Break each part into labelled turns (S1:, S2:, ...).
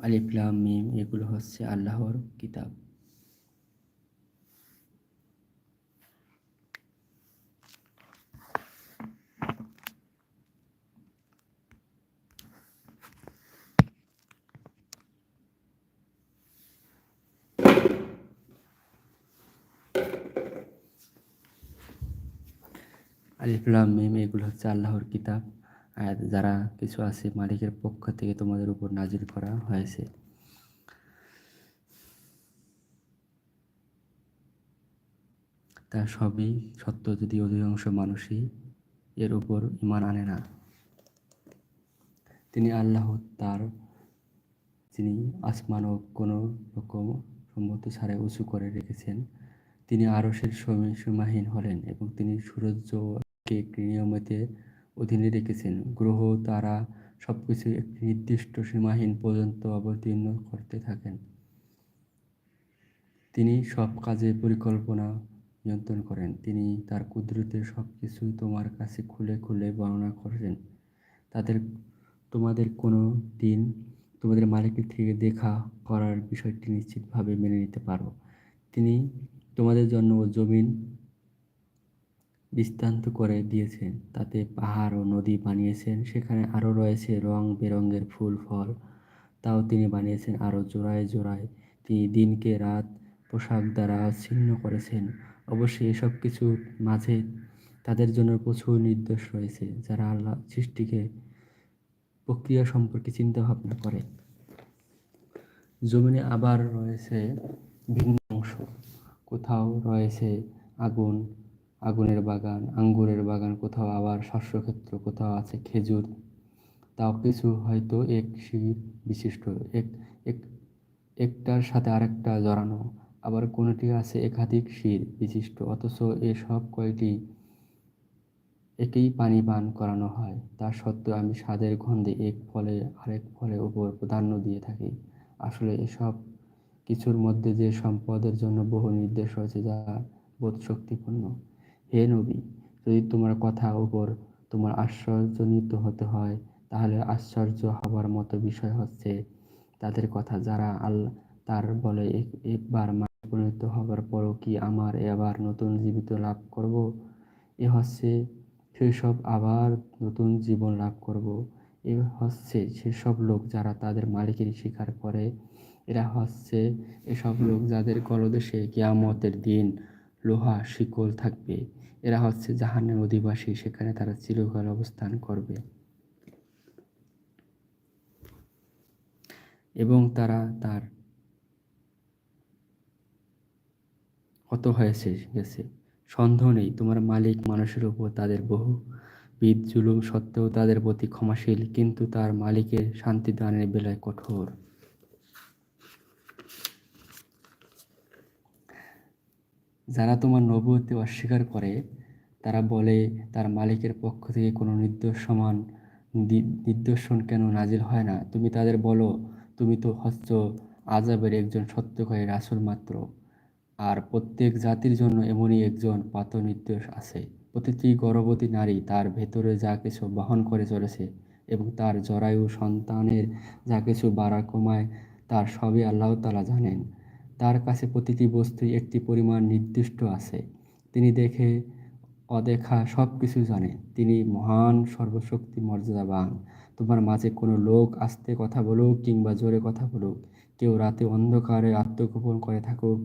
S1: আলিফলাম মিম এগুলো হচ্ছে আল্লাহর কিতাব। আলিফলাম মিম এগুলো হচ্ছে আল্লাহর কিতাব। আর যারা কিছু আছে মালিকের পক্ষ থেকে তোমাদের উপর নাজির করা হয়েছে। তা সবই সত্য যদি অধিকাংশ মানুষই এর উপর ইমান আনে না। তিনি আল্লাহ তার, যিনি আসমান ও কোনো রকম সম্মতি ছাড়াই উঁচু করে রেখেছেন, তিনি আরসের সীমাহীন হলেন এবং তিনি সূর্যকে নিয়মিত অধীনে রেখেছেন। গ্রহ, তারা সব কিছু একটি নির্দিষ্ট সীমাহীন পর্যন্ত অবতীর্ণ করতে থাকেন। তিনি সব কাজে পরিকল্পনা নিয়ন্ত্রণ করেন। তিনি তার কুদরতের সব কিছুই তোমার কাছে খুলে খুলে বর্ণনা করেন তাদের, তোমাদের কোনো দিন তোমাদের মালিকের থেকে দেখা করার বিষয়টি নিশ্চিতভাবে মেনে নিতে পারো তিনি তোমাদের জন্য জমিন বিস্তান্ত করে দিয়েছেন। তাতে পাহাড় ও নদী বানিয়েছেন, সেখানে আরও রয়েছে রং বেরঙের ফুল, ফল। তাও তিনি বানিয়েছেন আরও জোড়ায় জোড়ায়। তিনি দিনকে রাত পোশাক দ্বারা ছিন্ন করেছেন। অবশ্যই এসব কিছুর মাঝে তাদের জন্য প্রচুর নির্দেশ রয়েছে, যারা আল্লাহ সৃষ্টিকে প্রক্রিয়া সম্পর্কে চিন্তা ভাবনা করে। জমিনে আবার রয়েছে ভিন্ন অংশ। কোথাও রয়েছে আগুন আগুনের বাগান, আঙ্গুরের বাগান, কোথাও আবার শস্যক্ষেত্র, কোথাও আছে খেজুর। তাও কিছু হয়তো এক শির বিশিষ্ট, এক এক, একটার সাথে আরেকটা জড়ানো। আবার কোনোটি আছে একাধিক শির বিশিষ্ট, অথচ এসব কয়টি একেই পানি পান করানো হয়। তা সত্ত্বেও আমি স্বাদের গন্ধে এক ফলে আরেক ফলের উপর প্রাধান্য দিয়ে থাকি। আসলে এসব কিছুর মধ্যে যে সম্পদের জন্য বহু নির্দেশ রয়েছে, যা বোধ শক্তিপূর্ণ হে নবী, যদি তোমার কথা উপর তোমার আশ্চর্যজনিত হতে হয়, তাহলে আশ্চর্য হবার মতো বিষয় হচ্ছে তাদের কথা। যারা আল্লাহ তার বলে একবার পরিণত হবার পরও কি আমার এবার নতুন জীবিত লাভ করব? এ হচ্ছে সেসব আবার নতুন জীবন লাভ করব। এ হচ্ছে সেসব লোক যারা তাদের মালিকের স্বীকার করে। এরা হচ্ছে এসব লোক যাদের গলদেশে কিয়ামতের দিন লোহা, শিকল থাকবে। এরা হচ্ছে জাহানের অধিবাসী, সেখানে তারা চিরকাল অবস্থান করবে। এবং তারা তার কত হয়েছে, গেছে। সন্দেহ নেই, তোমার মালিক মানুষের উপর তাদের বহু বিদ জুলুম সত্ত্বেও তাদের প্রতি ক্ষমাশীল, কিন্তু তার মালিকের শান্তি দানের বেলায় কঠোর। যারা তোমার নবুয়তে অস্বীকার করে, তারা বলে, তার মালিকের পক্ষ থেকে কোনো নির্দোষমান নির্দর্শন কেন নাজিল হয় না? তুমি তাদের বলো, তুমি তো হচ্ছ আজাবের একজন সত্যকারী রাসুল মাত্র। আর প্রত্যেক জাতির জন্য এমনই একজন পাত নির্দেশ আছে। প্রতিটি গর্ভবতী নারী তার ভেতরে যা কিছু বহন করে চলেছে এবং তার জরায়ু সন্তানের যা কিছু বাড়া কমায় তার সবই আল্লাহ তালা জানেন। তার কাছে প্রতিটি বস্তু একটি পরিমাণ নির্দিষ্ট আছে। তিনি দেখে, অদেখা সব কিছু জানে। তিনি মহান, সর্বশক্তি, মর্যাদাবান। তোমার মাঝে কোনো লোক আস্তে কথা বলুক কিংবা জোরে কথা বলুক, কেউ রাতে অন্ধকারে আত্মগোপন করে থাকুক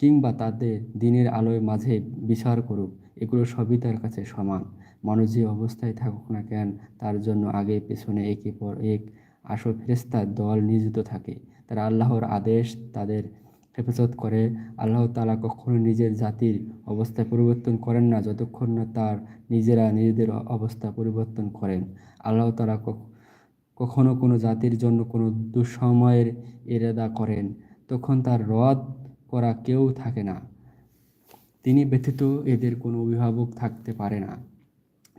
S1: কিংবা তাদের দিনের আলোয় মাঝে বিচার করুক, এগুলো সবই তার কাছে সমান। মানুষ যে অবস্থায় থাকুক না কেন, তার জন্য আগে পেছনে একে পর এক আসল ফেরেস্তার দল নিয়োজিত থাকে। তারা আল্লাহর আদেশ, তাদের হেফাজত করে। আল্লাহ তালা কখনো নিজের জাতির অবস্থা পরিবর্তন করেন না, যতক্ষণ না তার নিজেরা নিজেদের অবস্থা পরিবর্তন করেন। আল্লাহ তালা কখনো কোনো জাতির জন্য কোনো দুঃসময়ের এরাদা করেন, তখন তার রদ করা কেউ থাকে না। তিনি ব্যতীত এদের কোনো অভিভাবক থাকতে পারে না।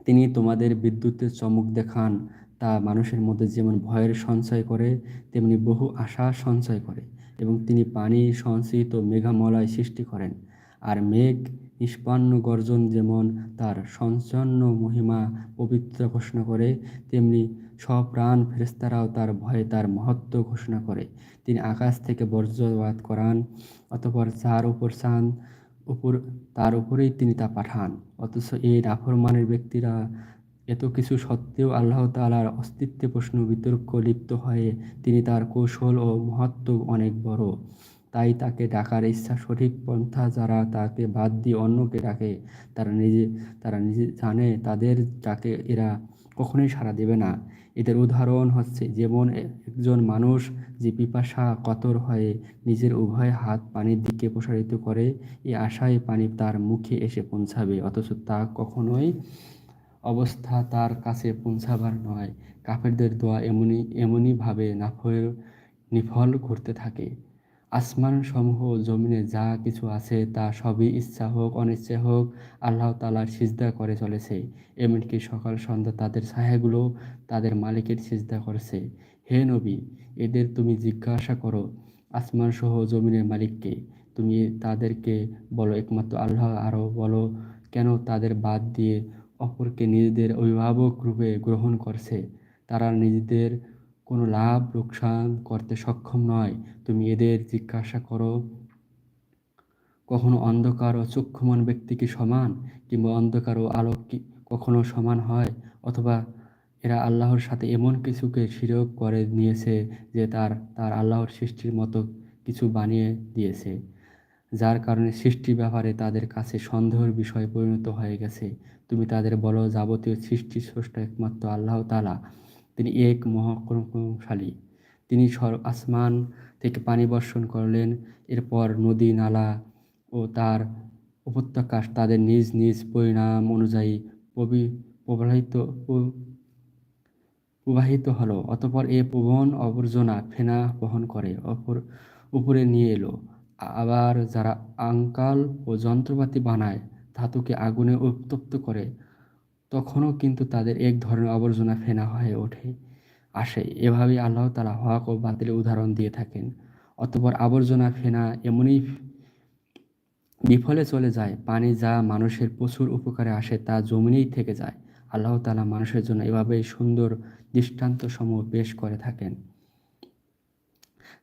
S1: তিনি তোমাদের বিদ্যুতের চমক দেখান, তা মানুষের মধ্যে যেমন ভয়ের সঞ্চয় করে, তেমনি বহু আশা সঞ্চয় করে। এবং তিনি পানি সংশ্রিত মেঘামলায় সৃষ্টি করেন। আর মেঘ নিষ্পন্ন গর্জন যেমন তার সঞ্চন্ন মহিমা পবিত্র ঘোষণা করে, তেমনি সব প্রাণ ফেরেস্তারাও তার ভয়ে তার মহত্ব ঘোষণা করে। তিনি আকাশ থেকে বজ্রপাত করান, অতপর যার উপর চান উপর, তার উপরেই তিনি তা পাঠান। অথচ এই নাফরমানের ব্যক্তিরা এত কিছু সত্ত্বেও আল্লাহ তালার অস্তিত্বে প্রশ্ন বিতর্ক লিপ্ত হয়ে তিনি তার কৌশল ও মহত্ব অনেক বড়। তাই তাকে ডাকার ইচ্ছা সঠিক পন্থা যারা তাকে বাদ দিয়ে অন্যকে ডাকে, তারা নিজে তারা নিজে জানে তাদের ডাকে এরা কখনোই সাড়া দেবে না। এদের উদাহরণ হচ্ছে যেমন একজন মানুষ যে পিপাসা কতর হয়ে নিজের উভয় হাত পানির দিকে প্রসারিত করে এই আশায় পানি তার মুখে এসে পৌঁছাবে, অথচ তা কখনোই অবস্থা তার কাছে পৌঁছাবার নয়। কাফেরদের দোয়া এমনই এমনইভাবে নাফের নিফল ঘুরতে থাকে। আসমান সমূহ জমিনে যা কিছু আছে তা সবই ইচ্ছা হোক, অনিচ্ছা হোক, আল্লাহ তালার সিজদা করে চলেছে। এমনকি সকাল সন্ধ্যা তাদের ছায়াগুলো তাদের মালিকের সিজদা করেছে। হে নবী, এদের তুমি জিজ্ঞাসা করো আসমান সহ জমিনের মালিককে। তুমি তাদেরকে বলো, একমাত্র আল্লাহ, আরও বলো, কেন তাদের বাদ দিয়ে অপরকে নিজেদের অভিভাবক রূপে গ্রহণ করছে। তারা নিজেদের কোনো লাভ, লোকসান করতে সক্ষম নয়। তুমি এদের জিজ্ঞাসা করো, কখনো অন্ধকার ও চক্ষুমান ব্যক্তি কি সমান? কিংবা অন্ধকার ও আলোক কি কখনো সমান হয়? অথবা এরা আল্লাহর সাথে এমন কিছুকে শিরক করে নিয়েছে যে তার তার আল্লাহর সৃষ্টির মতো কিছু বানিয়ে দিয়েছে। যার কারণে সৃষ্টির ব্যাপারে তাদের কাছে সন্দেহের বিষয় পরিণত হয়ে গেছে। তুমি তাদের বলো, যাবতীয় সৃষ্টি স্রষ্টা একমাত্র আল্লাহ তালা তিনি এক মহাক্রমশালী। তিনি সর আসমান থেকে পানি বর্ষণ করলেন। এরপর নদী, নালা ও তার উপত্যকা তাদের নিজ নিজ পরিণাম অনুযায়ী প্রবাহিত প্রবাহিত হলো। অতপর এ প্রবণ আবর্জনা ফেনা বহন করে, অপর উপরে নিয়ে এলো। আবার যারা আঙ্কাল ও যন্ত্রপাতি বানায়, ধাতুকে আগুনে উত্তপ্ত করে, তখনও কিন্তু তাদের এক ধরনের আবর্জনা ফেনা হয়ে ওঠে, আসে। এভাবেই আল্লাহ তালা হক ও বাতিলের উদাহরণ দিয়ে থাকেন। অতপর আবর্জনা ফেনা এমনই বিফলে চলে যায়, পানি যা মানুষের প্রচুর উপকারে আসে তা জমিনেই থেকে যায়। আল্লাহ তালা মানুষের জন্য এভাবেই সুন্দর দৃষ্টান্তসমূহ পেশ করে থাকেন।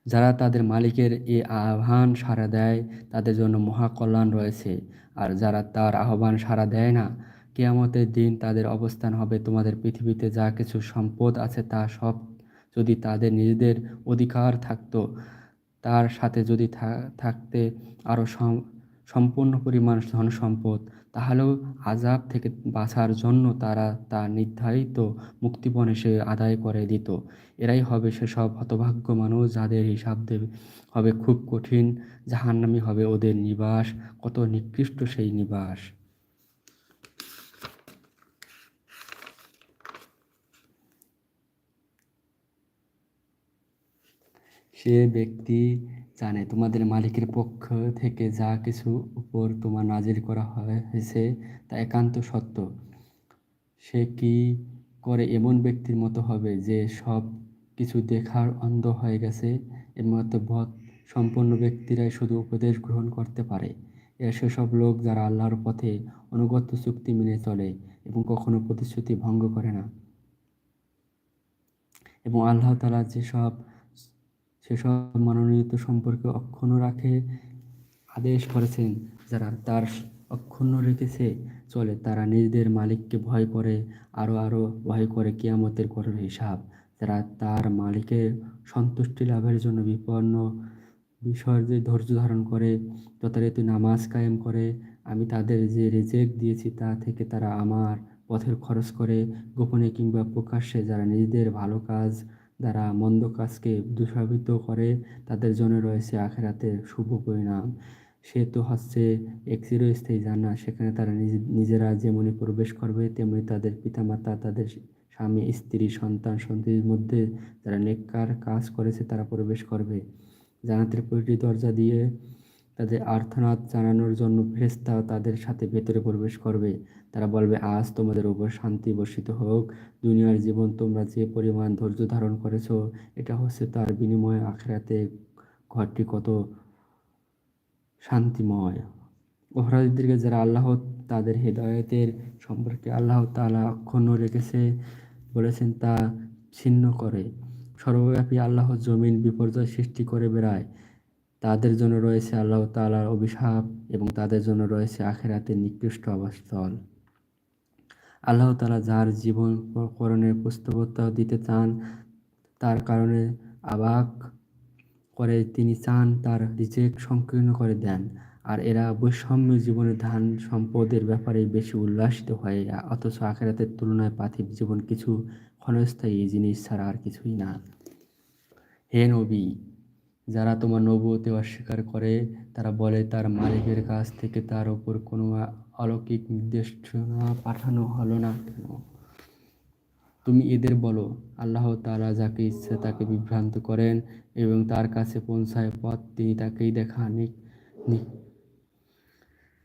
S1: যারা তাদের মালিকের এ আহ্বান সাড়া দেয়, তাদের জন্য মহাকল্যাণ রয়েছে। আর যারা তার আহ্বান সাড়া দেয় না, কেয়ামতের দিন তাদের অবস্থান হবে তোমাদের পৃথিবীতে যা কিছু সম্পদ আছে তা সব। যদি তাদের নিজেদের অধিকার থাকতো, তার সাথে যদি থাকতে আরও সম্পূর্ণ পরিমাণ ধন সম্পদ তাহলেও আজাব থেকে বাঁচার জন্য তারা তা নির্ধারিত মুক্তিপণ এসে আদায় করে দিত। এরাই হবে সেসব হতভাগ্য মানুষ যাদের হিসাব দেবে। হবে খুব কঠিন, জাহান্নামি হবে ওদের নিবাস, কত নিকৃষ্ট সেই নিবাস। সে ব্যক্তি জানে তোমাদের মালিকের পক্ষ থেকে যা কিছু উপর তোমার নাজির করা হয়েছে তা একান্ত সত্য। সে কি করে এমন ব্যক্তির মতো হবে যে সব কিছু দেখার অন্ধ হয়ে গেছে। এর মতো বধ সম্পন্ন ব্যক্তিরাই শুধু উপদেশ গ্রহণ করতে পারে। এরা সেসব লোক যারা আল্লাহর পথে অনুগত চুক্তি মেনে চলে এবং কখনো প্রতিশ্রুতি ভঙ্গ করে না। এবং আল্লাহ তালা যেসব, সেসব মনোনীত সম্পর্কে অক্ষুণ্ণ রাখে, আদেশ করেছেন, যারা তার অক্ষুণ্ণ রেখেছে, চলে তারা নিজেদের মালিককে ভয় করে আরও আরও ভয় করে কিয়ামতের কঠোর হিসাব। যারা তার মালিকের সন্তুষ্টি লাভের জন্য বিপন্ন যে ধৈর্য ধারণ করে, যথারীতি নামাজ কায়েম করে, আমি তাদের যে রেজেক্ট দিয়েছি তা থেকে তারা আমার পথের খরচ করে, গোপনে কিংবা প্রকাশ্যে যারা নিজেদের ভালো কাজ দ্বারা মন্দ কাজকে দূষাবিত করে, তাদের জন্য রয়েছে আখেরাতের শুভ পরিণাম। সে তো হচ্ছে এক চিরস্থায়ী জানা সেখানে তারা নিজেরা যেমনই প্রবেশ করবে, তেমনি তাদের পিতামাতা তাদের স্বামী, স্ত্রী, সন্তান সন্তানের মধ্যে যারা নেককার কাজ করেছে তারা প্রবেশ করবে। জানাতের প্রতিটি দরজা দিয়ে তাদের আর্থনাদ জানানোর জন্য ফেরেস্তা তাদের সাথে ভেতরে প্রবেশ করবে। তারা বলবে, আজ তোমাদের উপর শান্তি বর্ষিত হোক। দুনিয়ার জীবন তোমরা যে পরিমাণ ধৈর্য ধারণ করেছ, এটা হচ্ছে তার বিনিময়ে আখেরাতে ঘরটি কত শান্তিময়। অপরাধীদেরকে যারা আল্লাহ তাদের হৃদয়তের সম্পর্কে আল্লাহ তালা অক্ষুণ্ণ রেখেছে বলেছেন, তা ছিন্ন করে। সর্বব্যাপী আল্লাহ জমিন বিপর্যয় সৃষ্টি করে বেড়ায়। তাদের জন্য রয়েছে আল্লাহ তাআলার অভিশাপ এবং তাদের জন্য রয়েছে আখেরাতের নিকৃষ্ট আবাসস্থল আল্লাহ তালা যার জীবন করণের প্রস্তাবতা দিতে চান, তার কারণে আবাক করে তিনি চান, তার রিজেক সংকীর্ণ করে দেন। আর এরা বৈষম্য জীবনের ধান সম্পদের ব্যাপারে বেশি উল্লাসিত হয়, অথচ আখেরাতের তুলনায় পার্থিব জীবন কিছু ক্ষণস্থায়ী জিনিস ছাড়া আর কিছুই না। হে নবী, যারা তোমার নবুয়তে অস্বীকার করে, তারা বলে তার মালিকের কাছ থেকে তার ওপর কোনো অলৌকিক নির্দেশনা পাঠানো হলো না। কেন তুমি এদের বলো, আল্লাহ তারা যাকে ইচ্ছে তাকে বিভ্রান্ত করেন এবং তার কাছে পৌঁছায় পথ তিনি তাকেই দেখান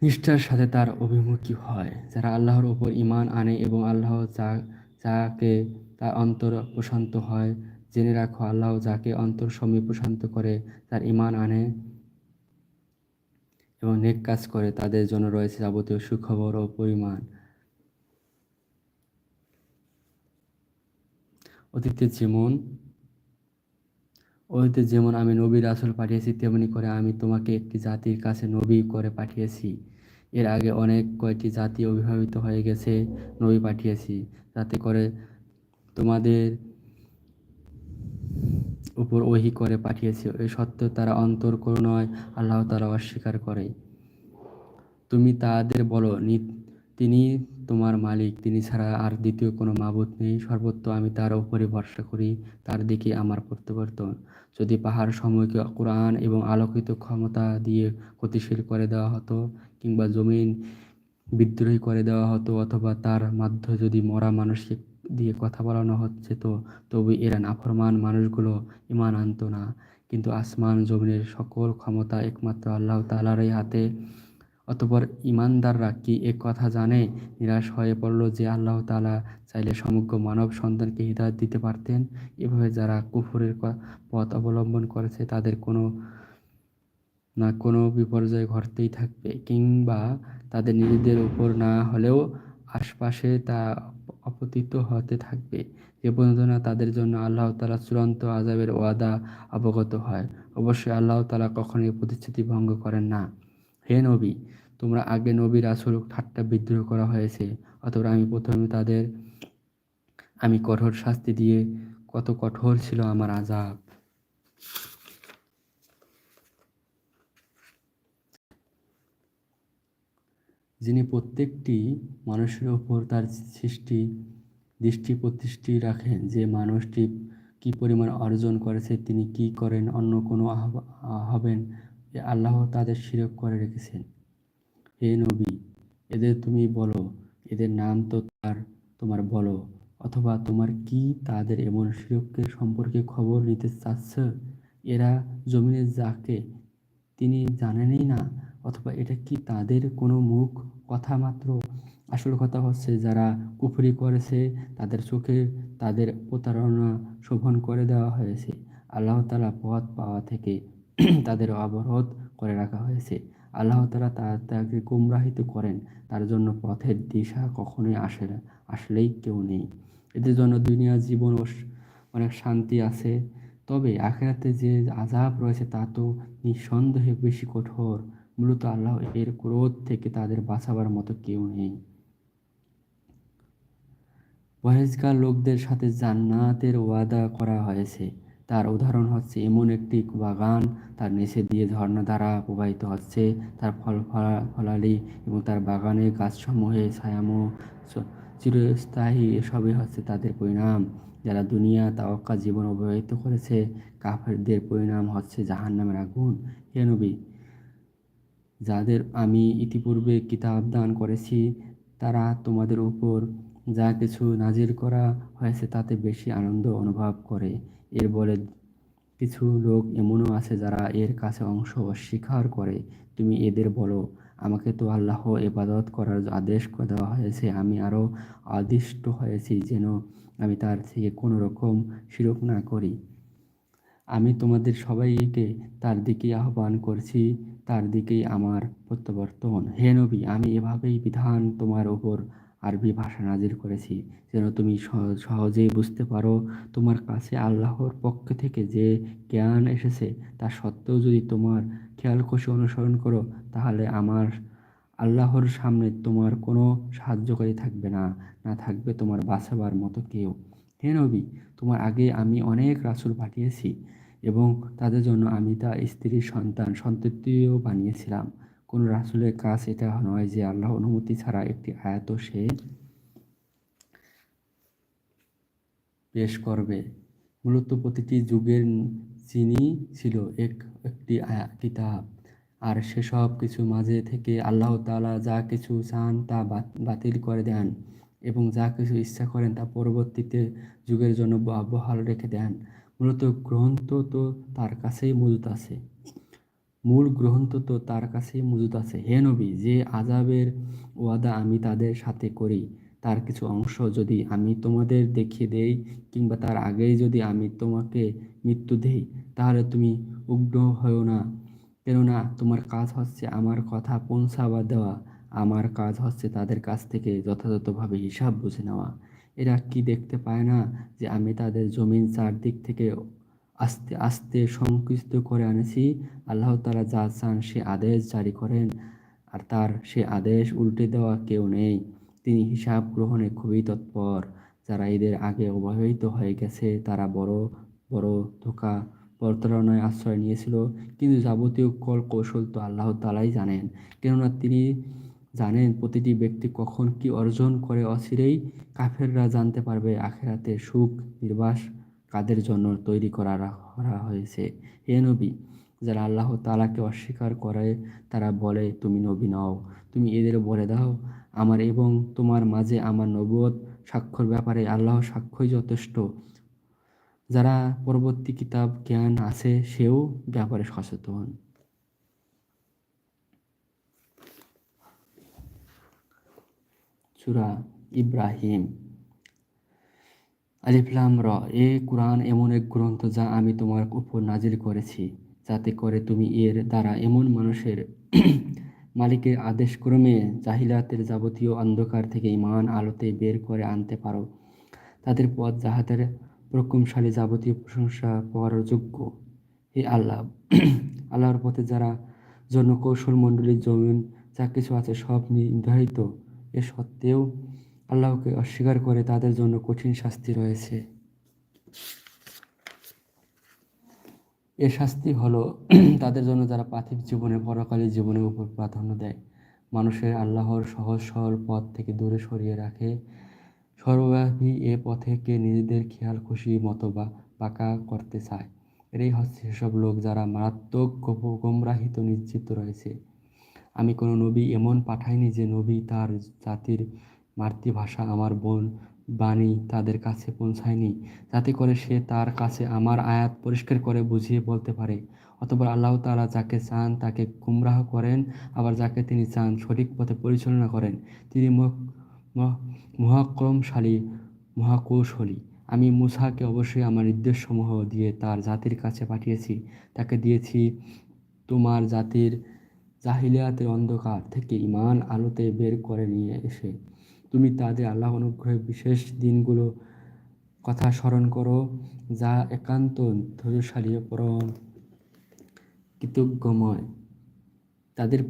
S1: নিষ্ঠার সাথে তার অভিমুখী হয়, যারা আল্লাহর ওপর ইমান আনে এবং আল্লাহ যা, যাকে, তার অন্তর প্রশান্ত হয়। জেনে রাখো, আল্লাহ যাকে অন্তর সময় প্রশান্ত করে, তার ইমান আনে এবং নেক কাজ করে, তাদের জন্য রয়েছে যাবতীয় সুখবর ও পরিমাণ। অতীতে যেমন অতীতে যেমন আমি নবী রাসুল পাঠিয়েছি, তেমনি করে আমি তোমাকে একটি জাতির কাছে নবী করে পাঠিয়েছি। এর আগে অনেক কয়টি জাতি অভিভাবিত হয়ে গেছে, নবী পাঠিয়েছি। যাতে করে তোমাদের উপর ওহি করে পাঠিয়েছি। এই সত্ত্বেও তারা অন্তর নয় আল্লাহ তারা অস্বীকার করে। তুমি তাদের বলো তিনি তোমার মালিক, তিনি ছাড়া আর দ্বিতীয় কোনো মাবুত নেই। সর্বত্র আমি তার উপরে ভরসা করি, তার দিকে আমার প্রত্যাবর্তন। যদি পাহাড় সময়কে কোরআন এবং আলোকিত ক্ষমতা দিয়ে গতিশীল করে দেওয়া হতো কিংবা জমিন বিদ্রোহী করে দেওয়া হতো অথবা তার মাধ্যমে যদি মরা মানুষকে দিয়ে কথা বলানো হচ্ছে তো তবু এরা নাফরমান মানুষগুলো ইমান আনতো না। কিন্তু আসমান জমিনের সকল ক্ষমতা একমাত্র আল্লাহ তালারই হাতে অতপর ইমানদাররা কি এ কথা জানে? নিরাশ হয়ে পড়ল যে আল্লাহ তালা চাইলে সমগ্র মানব সন্তানকে হৃদায়ত দিতে পারতেন। এভাবে যারা কুফুরের পথ অবলম্বন করেছে, তাদের কোনো না কোনো বিপর্যয় ঘটতেই থাকবে। কিংবা তাদের নিজেদের উপর না হলেও আশপাশে তা অপতিত হতে থাকবে। যে পর্যন্ত না তাদের জন্য আল্লাহ তালা চূড়ান্ত আজাবের ওয়াদা অবগত হয়। অবশ্যই আল্লাহ তালা কখনোই প্রতিশ্রুতি ভঙ্গ করেন না। হে নবী, তোমরা আগে নবী রাসুল ঠাট্টা বিদ্রোহ করা হয়েছে অথবা আমি প্রথমে তাদের, আমি কঠোর শাস্তি দিয়ে কত কঠোর ছিল আমার আজাব যিনি প্রত্যেকটি মানুষের ওপর তার সৃষ্টি, দৃষ্টি প্রতিষ্ঠি রাখেন, যে মানুষটি কি পরিমাণ অর্জন করেছে, তিনি কি করেন, অন্য কোনো হবেন আল্লাহ তাদের শিরক করে রেখেছেন। হে নবী, এদের তুমি বলো, এদের নাম তো তার, তোমার বলো, অথবা তোমার কি তাদের এমন শিরকের সম্পর্কে খবর নিতে চাচ্ছ? এরা জমিনে যাকে তিনি জানেনই না, অথবা এটা কি তাদের কোনো মুখ? কথা মাত্র আসল কথা হচ্ছে, যারা কুফরি করেছে, তাদের চোখে তাদের প্রতারণা শোভন করে দেওয়া হয়েছে। আল্লাহ তালা পথ পাওয়া থেকে তাদের অবরোধ করে রাখা হয়েছে। আল্লাহ তালা তাকে গুমরাহিত করেন। তার জন্য পথের দিশা কখনোই আসে না, আসলেই কেউ নেই। এদের জন্য দুনিয়া, জীবন অনেক শান্তি আছে। তবে আখেরাতে যে আজাব রয়েছে তা তো নিঃসন্দেহে বেশি কঠোর। মূলত আল্লাহ এর ক্রোধ থেকে তাদের বাঁচাবার মতো কেউ নেই। পরেজগার লোকদের সাথে জান্নাতের ওয়াদা করা হয়েছে। তার উদাহরণ হচ্ছে এমন একটি বাগান তার নিচে দিয়ে ঝর্ণা দ্বারা প্রবাহিত হচ্ছে, তার ফল ফলালি এবং তার বাগানের গাছসমূহে ছায়ামো। চিরস্থায়ী এসবই হচ্ছে তাদের পরিণাম। যারা দুনিয়া তাওয়াক্কা জীবন অবহিত করেছে, কাফেরদের পরিণাম হচ্ছে জাহান নামের আগুন। হে নবী, যাদের আমি ইতিপূর্বে কিতাব দান করেছি, তারা তোমাদের উপর যা কিছু নাজির করা হয়েছে তাতে বেশি আনন্দ অনুভব করে। এর বলে কিছু লোক এমনও আছে যারা এর কাছে অংশ অস্বীকার করে। তুমি এদের বলো, আমাকে তো আল্লাহ এবাদত করার আদেশ দেওয়া হয়েছে, আমি আরও আদিষ্ট হয়েছি যেন আমি তার থেকে কোনো রকম শিরক না করি। আমি তোমাদের সবাইকে তার দিকেই আহ্বান করছি, তার দিকেই আমার প্রত্যাবর্তন। হে নবী, আমি এভাবেই বিধান তোমার ওপর আরবি ভাষা নাজির করেছি। যেন তুমি সহজেই বুঝতে পারো, তোমার কাছে আল্লাহর পক্ষ থেকে যে জ্ঞান এসেছে, তা সত্ত্বেও যদি তোমার খেয়াল খুশি অনুসরণ করো, তাহলে আমার আল্লাহর সামনে তোমার কোনো সাহায্যকারী থাকবে না না থাকবে তোমার বাঁচাবার মতো কেউ। হে নবী, তোমার আগে আমি অনেক রাসুল পাঠিয়েছি এবং তাদের জন্য আমি তা স্ত্রীর সন্তান, সন্ততিও বানিয়েছিলাম। কোন রাসুলের কাজ এটা নয় যে আল্লাহ অনুমতি ছাড়া একটি আয়াত সে পেশ করবে। মূলত প্রতিটি যুগের চিনি ছিল এক, একটি কিতাব। আর সেসব কিছু মাঝে থেকে আল্লাহ তালা যা কিছু চান তা বাতিল করে দেন এবং যা কিছু ইচ্ছা করেন তা পরবর্তীতে যুগের জন্য বহাল রেখে দেন। মূলত গ্রন্থ তো তার কাছেই মজুত আছে। মূল গ্রন্থ তো তার কাছেই মজুত আছে। হে নবী, যে আজাবের ওয়াদা আমি তাদের সাথে করি, তার কিছু অংশ যদি আমি তোমাদের দেখিয়ে দেই কিংবা তার আগেই যদি আমি তোমাকে মৃত্যু দেই, তাহলে তুমি উগ্র হও না। কেননা তোমার কাজ হচ্ছে আমার কথা পৌঁছাবা দেওয়া, আমার কাজ হচ্ছে তাদের কাছ থেকে যথাযথভাবে হিসাব বুঝে নেওয়া। এরা কি দেখতে পায় না যে আমি তাদের জমিন চারদিক থেকে আস্তে আস্তে সংকুচিত করে আনেছি। আল্লাহ তারা যা চান সে আদেশ জারি করেন, আর তার সে আদেশ উল্টে দেওয়া কেউ নেই। তিনি হিসাব গ্রহণে খুবই তৎপর। যারা এদের আগে অবহিত হয়ে গেছে, তারা বড় বড় ধোকা প্রতারণায় আশ্রয় নিয়েছিল। কিন্তু যাবতীয় কল কৌশল তো আল্লাহ তালাই জানেন। কেননা তিনি জানেন প্রতিটি ব্যক্তি কখন কি অর্জন করে অচিরেই কাফেররা জানতে পারবে আখেরাতে সুখ, নির্বাস কাদের জন্য তৈরি করা করা হয়েছে? হে নবী, যারা আল্লাহ তালাকে অস্বীকার করে, তারা বলে, তুমি নবী নও। তুমি এদের বলে দাও। আমার এবং তোমার মাঝে আমার নবুয়ত স্বাক্ষর ব্যাপারে আল্লাহ সাক্ষ্যই যথেষ্ট। যারা পরবর্তী কিতাব জ্ঞান আছে, সেও ব্যাপারে সচেতন। সুরা ইব্রাহিম। আলিফলাম র, এ কোরআন এমন এক গ্রন্থ যা আমি তোমার উপর নাজিল করেছি, যাতে করে তুমি এর দ্বারা এমন মানুষের মালিকের আদেশক্রমে জাহিলাতের যাবতীয় অন্ধকার থেকে ইমান আলোতে বের করে আনতে পারো। তাদের পথ যাহাদের প্রকমশালী যাবতীয় প্রশংসা পাওয়ার যোগ্য। হে আল্লাহ, আল্লাহর পথে যারা জন্য কৌশল মণ্ডলীর জমিন যা কিছু আছে সব নির্ধারিত, এ সত্ত্বেও আল্লাহকে অস্বীকার করে তাদের জন্য কঠিন শাস্তি রয়েছে। এ শাস্তি হলো তাদের জন্য যারা পার্থিব জীবনে পরকালী জীবনের উপর প্রাধান্য দেয়। মানুষের আল্লাহর সহজ, সরল পথ থেকে দূরে সরিয়ে রাখে। সর্বব্যাপী এ পথেকে নিজেদের খেয়াল, খুশি, মতো বা পাকা করতে চায়। এটাই হচ্ছে সেসব লোক যারা মারাত্মক গোমরাহিত, নিশ্চিত রয়েছে। আমি কোনো নবী এমন পাঠাইনি যে নবী তার জাতির মাতৃভাষা আমার বোন বাণী তাদের কাছে পৌঁছায়নি, যাতে করে সে তার কাছে আমার আয়াত পরিষ্কার করে বুঝিয়ে বলতে পারে। অথবা আল্লাহ তালা যাকে চান তাকে গুমরাহ করেন, আবার যাকে তিনি চান সঠিক পথে পরিচালনা করেন। তিনি মহাক্রমশালী, মহাকৌশলী। আমি মুসাকে অবশ্যই আমার নির্দেশসমূহ দিয়ে তার জাতির কাছে পাঠিয়েছি। তাকে দিয়েছি তোমার জাতির জাহিলিয়াতের অন্ধকার থেকে ইমান আলোতে বের করে নিয়ে এসে। তুমি তাদের আল্লাহ অনুগ্রহের বিশেষ দিনগুলো কথা স্মরণ করো, যা একান্ত ধৈর্যশালী পরম কৃতজ্ঞময়। তাদের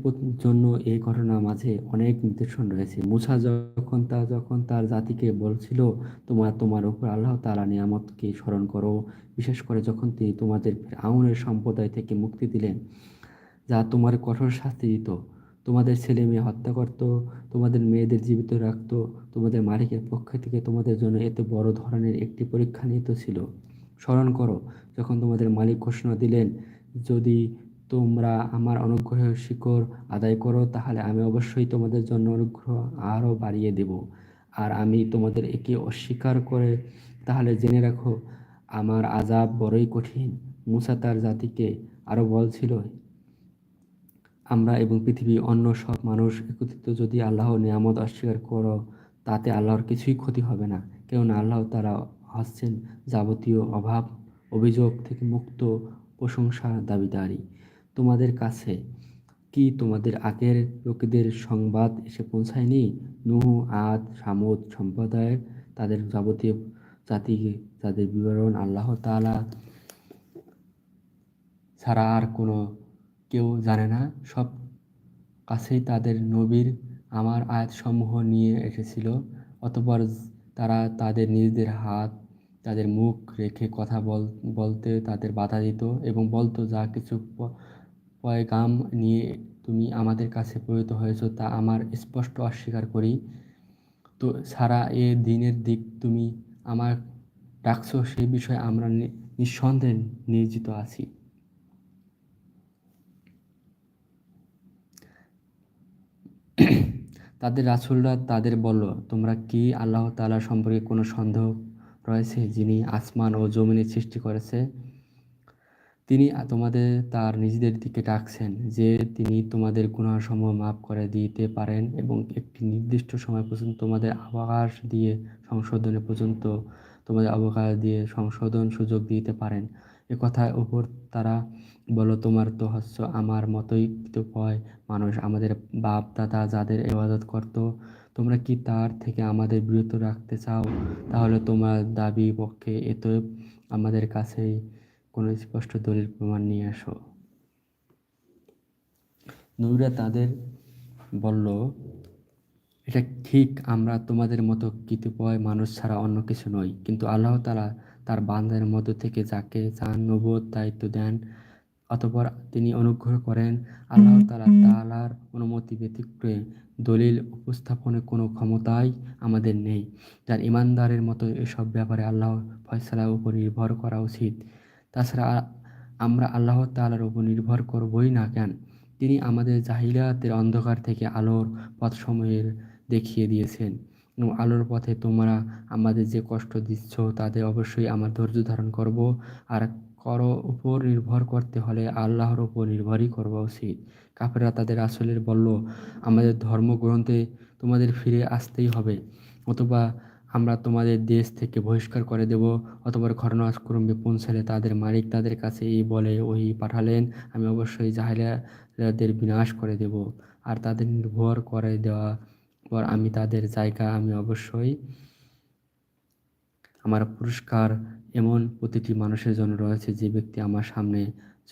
S1: জন্য এই ঘটনার মাঝে অনেক নিদর্শন রয়েছে। মুসা যখন তা, যখন তার জাতিকে বলছিল, তোমার তোমার উপর আল্লাহ তালা নিয়ামতকে স্মরণ করো। বিশেষ করে যখন তিনি তোমাদের আউনের সম্প্রদায় থেকে মুক্তি দিলেন, যা তোমার কঠোর শাস্তি দিত। তোমাদের ছেলে মেয়ে হত্যা করত, তোমাদের মেয়েদের জীবিত রাখত, তোমাদের মালিকের পক্ষ থেকে তোমাদের জন্য এত বড় ধরনের একটি পরীক্ষা নিহিত ছিল। স্মরণ করো, যখন তোমাদের মালিক ঘোষণা দিলেন, যদি তোমরা আমার অনুগ্রহের শিকড় আদায় করো, তাহলে আমি অবশ্যই তোমাদের জন্য অনুগ্রহ আরও বাড়িয়ে দেব। আর আমি তোমাদের একে অস্বীকার করে, তাহলে জেনে রাখো, আমার আজাব বড়ই কঠিন। মুসা তার জাতিকে আরও বলছিল আমরা এবং পৃথিবীর অন্য সব মানুষ একত্রিত যদি আল্লাহ নিয়ামত অস্বীকার করো, তাতে আল্লাহর কিছুই ক্ষতি হবে না। কেননা আল্লাহ তারা হচ্ছেন যাবতীয় অভাব, অভিযোগ থেকে মুক্ত প্রশংসা দাবিদারি। তোমাদের কাছে কি তোমাদের আগের লোকেদের সংবাদ এসে পৌঁছায়নি? নুহ, আদ, সামুদ সম্প্রদায়ের তাদের যাবতীয় জাতি, তাদের বিবরণ আল্লাহ তাআলা ছাড়া আর কোনো কেউ জানে না, সব কাছেই তাদের নবীর আমার আয়াতসমূহ নিয়ে এসেছিল। অতঃপর তারা তাদের নিজেদের হাত, তাদের মুখ রেখে কথা বল, বলতে তাদের বাধা দিত এবং বলতো, যা কিছু পয়গাম নিয়ে তুমি আমাদের কাছে প্রেরিত হয়েছ তা আমার স্পষ্ট অস্বীকার করি। তো সারা এ দিনের দিক তুমি আমার ডাকছো সেই বিষয়ে আমরা নিঃসন্দেহে নিয়োজিত আছি। তাদের রাসূলরা তাদের বলল, তোমরা কি আল্লাহ তাআলা সম্পর্কে কোনো সন্দেহ রয়েছে যিনি আসমান ও জমিনের সৃষ্টি করেছে? তিনি তোমাদের তার নিজেদের দিকে ডাকছেন যে তিনি তোমাদের গুনাহসমূহ মাফ করে দিতে পারেন এবং একটি নির্দিষ্ট সময় পর্যন্ত তোমাদের আবাস দিয়ে সংশোধনের পর্যন্ত তোমাদের অবকাশ দিয়ে সংশোধন সুযোগ দিতে পারেন। এ কথার উপর তারা বলো তোমার তো হচ্ছে আমার মতোই তো কতিপয় মানুষ আমাদের বাপ, দাদা যাদের ইবাদত করত, তোমরা কি তার থেকে আমাদের বিরত রাখতে চাও? তাহলে তোমার দাবি পক্ষে এত আমাদের কাছেই কোনো স্পষ্ট দলিল প্রমাণ নিয়ে আসো। নবীরা তাদের বলল, এটা ঠিক, আমরা তোমাদের মতো কতিপয় মানুষ ছাড়া অন্য কিছু নই। কিন্তু আল্লাহ তাআলা তার বান্দাদের মধ্য থেকে যাকে চান নবুয়ত, দায়িত্ব দেন অতঃপর তিনি অনুগ্রহ করেন আল্লাহ তাআলা তালার অনুমতি ব্যতিক্রমে দলিল উপস্থাপনের কোনো ক্ষমতাই আমাদের নেই। যার ইমানদারের মতো এসব ব্যাপারে আল্লাহ ফয়সালার উপর নির্ভর করা উচিত। তাছাড়া আমরা আল্লাহ তালার উপর নির্ভর করবই না কেন? তিনি আমাদের জাহিলিয়াতের অন্ধকার থেকে আলোর পথসমূহের দেখিয়ে দিয়েছেন। এবং আলোর পথে তোমরা আমাদের যে কষ্ট দিচ্ছ তাতে অবশ্যই আমার ধৈর্য ধারণ করব। আর করো উপর নির্ভর করতে হলে আল্লাহর উপর নির্ভরই করবা উচিত। কাফেররা তাদের আসলের বলল, আমাদের ধর্মগ্রন্থে তোমাদের ফিরে আসতেই হবে। অথবা আমরা তোমাদের দেশ থেকে বহিষ্কার করে দেব। অতঃপর ঘটনাক্রমে পৌঁছালে তাদের মালিক তাদের কাছে এই বলে ওই পাঠালেন, আমি অবশ্যই জাহিলিয়াদের বিনাশ করে দেব। আর তাদের নির্ভর করে দেওয়া পর আমি তাদের জায়গা আমি অবশ্যই আমার পুরস্কার এমন প্রতিটি মানুষের জন্য রয়েছে যে ব্যক্তি আমার সামনে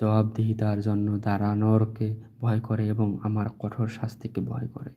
S1: জবাবদিহিতার জন্য দাঁড়ানোরকে ভয় করে এবং আমার কঠোর শাস্তিকে ভয় করে।